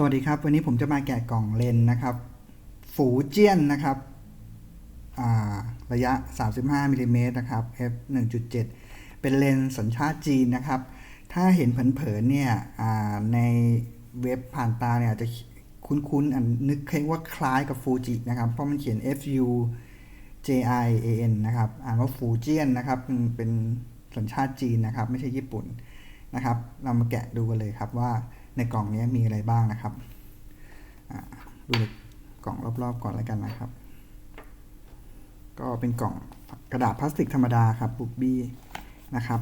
สวัสดีครับ วันนี้ผมจะมาแกะกล่องเลนส์นะครับ ฝูเจี้ยนนะครับระยะ 35มิลลิเมตรนะครับ f 1.7 เป็นเลนส์สัญชาติจีนนะครับ ถ้าเห็นเผินๆเนี่ยในเว็บผ่านตาเนี่ยอาจจะคุ้นๆอันนึกว่าคล้ายกับฟูจินะครับ เพราะมันเขียน F U J I A N นะครับอ่านว่าฟูเจียนนะครับเป็นสัญชาติจีนนะครับ ไม่ใช่ญี่ปุ่นนะครับ เรามาแกะดูกันเลยครับว่า ในกล่องนี้มีอะไรบ้างนะครับดูกล่องรอบๆ ก่อนแล้วกันนะครับ ก็เป็นกล่องกระดาษพลาสติกธรรมดาครับบุ๊บบี้นะครับ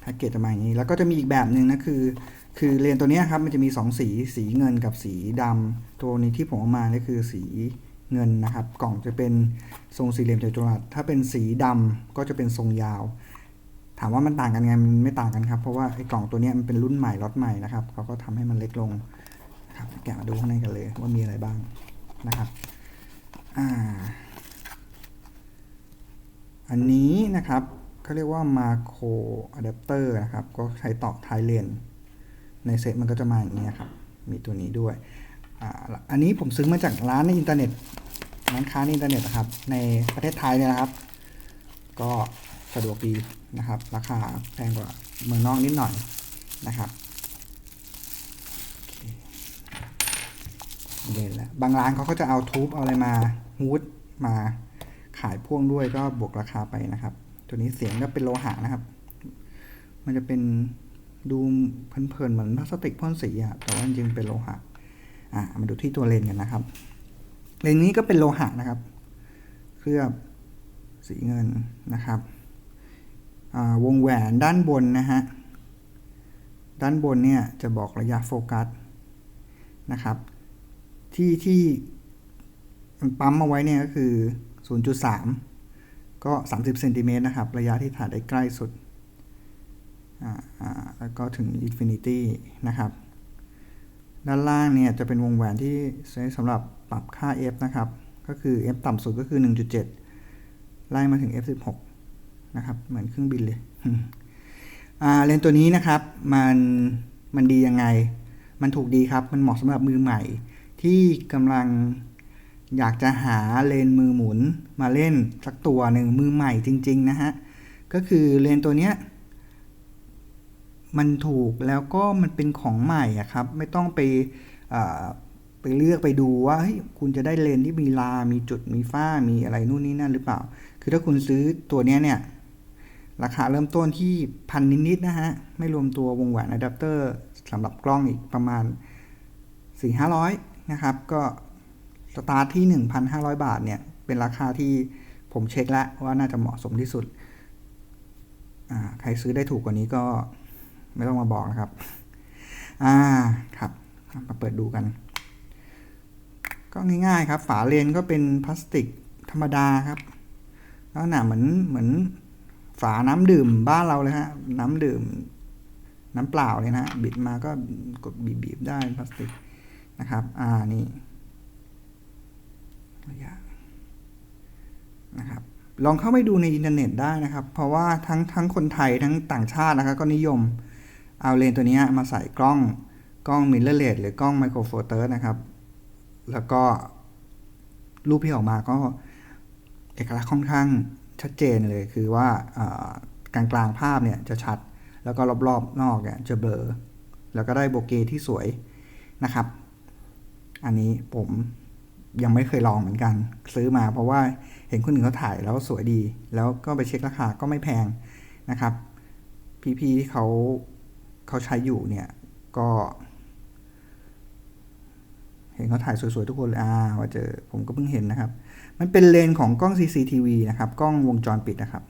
แพ็กเกจจะมาอย่างนี้ แล้วก็จะมีอีกแบบหนึ่งนะคือ คือเลนส์ตัวนี้ครับมันจะมี 2 สีสีเงินกับสีดำตัวนี้ที่ผมเอามานี่คือสีเงินนะครับ กล่องจะเป็นทรงสี่เหลี่ยมจัตุรัสถ้าเป็นสีดำก็จะเป็นทรงยาว ถามว่ามันต่างกันไงมันไม่ต่างกันครับ เพราะว่าไอ้กล่องตัวนี้มันเป็นรุ่นใหม่ล็อตใหม่นะครับเขาก็ทำให้มันเล็กลงนะครับแกะมาดูข้างในกันเลยว่ามีอะไรบ้างนะครับอ่าอันนี้นะครับเขาเรียกว่ามาโครอะแดปเตอร์นะครับ ก็ใช้ต่อท้ายเลนในเซ็ตมันก็จะมาอย่างนี้ครับ มีตัวนี้ด้วยอ,อันนี้ผมซื้อมาจากร้านในอินเทอร์เน็ตร้านค้าในอินเทอร์เน็ตนะครับ ในประเทศไทยเนี่ยนะครับ ก็ สะดวกดีนะครับ ราคาแพงกว่าเมืองนอกนิดหน่อยนะครับเด่นแล้วบางร้านเขาก็จะเอาทูบเอาอะไรมาฮูดมาขายพ่วงด้วยก็บวกราคาไปนะครับ ตัวนี้เสียงก็เป็นโลหะนะครับ มันจะเป็นดูเพลินๆเหมือนพลาสติกพ่นสีอะแต่ว่าจริงเป็นโลหะ อ่ามาดูที่ตัวเลนกันนะครับ เลนนี้ก็เป็นโลหะนะครับ เคลือบสีเงินนะครับ วงแหวนด้านบนนะฮะ ด้านบนเนี่ยจะบอกระยะโฟกัสนะครับ ที่ที่มันปั๊มมาไว้เนี่ยก็คือ 0.3 ก็ 30เซนติเมตรนะครับ ระยะที่ถ่ายได้ใกล้สุด แล้วก็ถึง Infinity นะครับ ด้านล่างเนี่ยจะเป็นวงแหวนที่ใช้สำหรับปรับค่า f นะครับ ก็คือ f ต่ำสุดก็คือ 1.7 ไล่มาถึง f 16 นะครับ เหมือนเครื่องบินเลยเลนส์ตัวนี้นะครับ มันมันดียังไง มันถูกดีครับ มันเหมาะสำหรับมือใหม่ ที่กำลังอยากจะหาเลนส์มือหมุนมาเล่นสักตัวหนึ่งมือใหม่จริง ๆ นะฮะ ก็คือเลนส์ตัวเนี้ยมันถูกแล้วก็มันเป็นของใหม่อะครับ ไม่ต้องไปไปเลือกไปดูว่าเฮ้ยคุณจะได้เลนที่มีลา มีจุดมีฝ้ามีอะไรนู่นนี่นั่นหรือเปล่า คือถ้าคุณซื้อตัวนี้เนี่ย ราคาเริ่มต้นที่พันนิดๆนะฮะ ไม่รวมตัววงแหวนอะแดปเตอร์สำหรับกล้องอีกประมาณ 4-500 นะครับ ก็สตาร์ทที่ 1,500 บาทเนี่ย เป็นราคาที่ผมเช็คแล้วว่าน่าจะเหมาะสมที่สุด ใครซื้อได้ถูกกว่านี้ก็ไม่ต้องมาบอกนะครับ อ่า ครับ มาเปิดดูกัน ก็ง่ายๆครับ ฝาเลนก็เป็นพลาสติกธรรมดาครับลักษณะเหมือนเหมือน ฝาน้ำดื่มบ้านเราเลยฮะ น้ำดื่ม น้ำเปล่าเลยนะฮะบิดมาก็กดบีบๆได้พลาสติกนะครับ อ่านี่ระยะนะครับลองเข้าไปดูในอินเทอร์เน็ตได้นะครับ เพราะว่าทั้งทั้งคนไทยทั้งต่างชาตินะครับ ก็นิยมเอาเลนตัวนี้มาใส่กล้องกล้องมิลเลอร์เลสหรือกล้องไมโครโฟเตอร์นะครับ แล้วก็รูปที่ออกมาก็เอกลักษณ์ค่อนข้าง ชัดเจนเลยคือว่ากลางกลางภาพเนี่ยจะชัด แล้วก็รอบๆนอกเนี่ยจะเบลอ แล้วก็ได้โบเกที่สวยนะครับ อันนี้ผมยังไม่เคยลองเหมือนกัน ซื้อมาเพราะว่าเห็นคนอื่นเขาถ่ายแล้วสวยดี แล้วก็ไปเช็คราคาก็ไม่แพงนะครับ พี่ๆที่เขาเขาใช้อยู่เนี่ยก็ นเขาถ่ายสวยๆทุกคนเลยอ่าว่าเจอผมก็เพิ่งเห็นนะครับ มันเป็นเลนของกล้อง CCTV นะครับ กล้องวงจรปิดนะครับ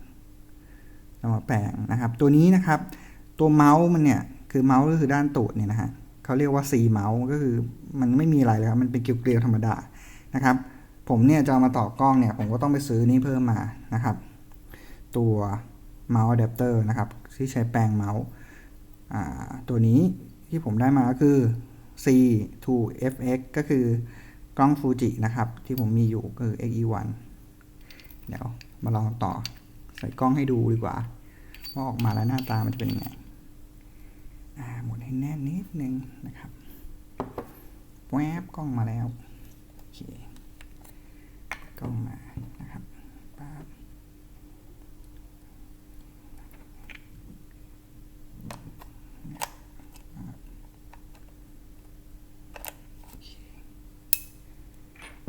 เรามาแปลงนะครับ ตัวนี้นะครับ ตัวเมาส์มันเนี่ยคือเมาส์ก็คือด้านตูดเนี่ยนะฮะเขาเรียกว่า C เมาส์ก็คือมันไม่มีอะไรเลยครับมันเป็นเกลียวๆธรรมดานะครับ ผมเนี่ยจะเอามาต่อกล้องเนี่ย ผมก็ต้องไปซื้อนี่เพิ่มมานะครับ ตัวเมาส์อะแดปเตอร์นะครับ ที่ใช้แปลงเมาส์ตัวนี้ที่ผมได้มาก็คือ C to FX ก็คือกล้องฟูจินะครับ ที่ผมมีอยู่ก็คือ XE1 เดี๋ยวมาลองต่อใส่กล้องให้ดูดีกว่า ว่าออกมาแล้วหน้าตามันจะเป็นยังไงหมุนให้แน่นนิดนึงนะครับแวบกล้องมาแล้ว โอเค กล้องมานะครับปั๊บโอเค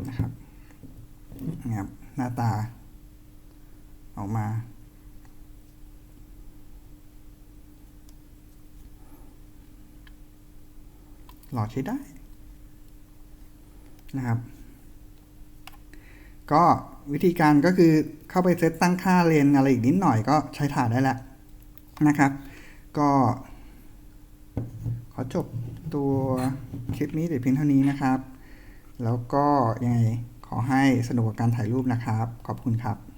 นะครับนะครับ หน้า ตา ออกมา หลอดใช้ได้นะครับ ก็วิธีการก็คือเข้าไปเซตตั้งค่าเลนอะไรอีกนิดหน่อยก็ใช้ถ่ายได้แล้วนะครับ ก็ขอจบตัวคลิปนี้แต่เพียงเท่านี้นะครับ แล้วก็ยังไง ขอให้สนุกกับการถ่ายรูปนะครับ ขอบคุณครับ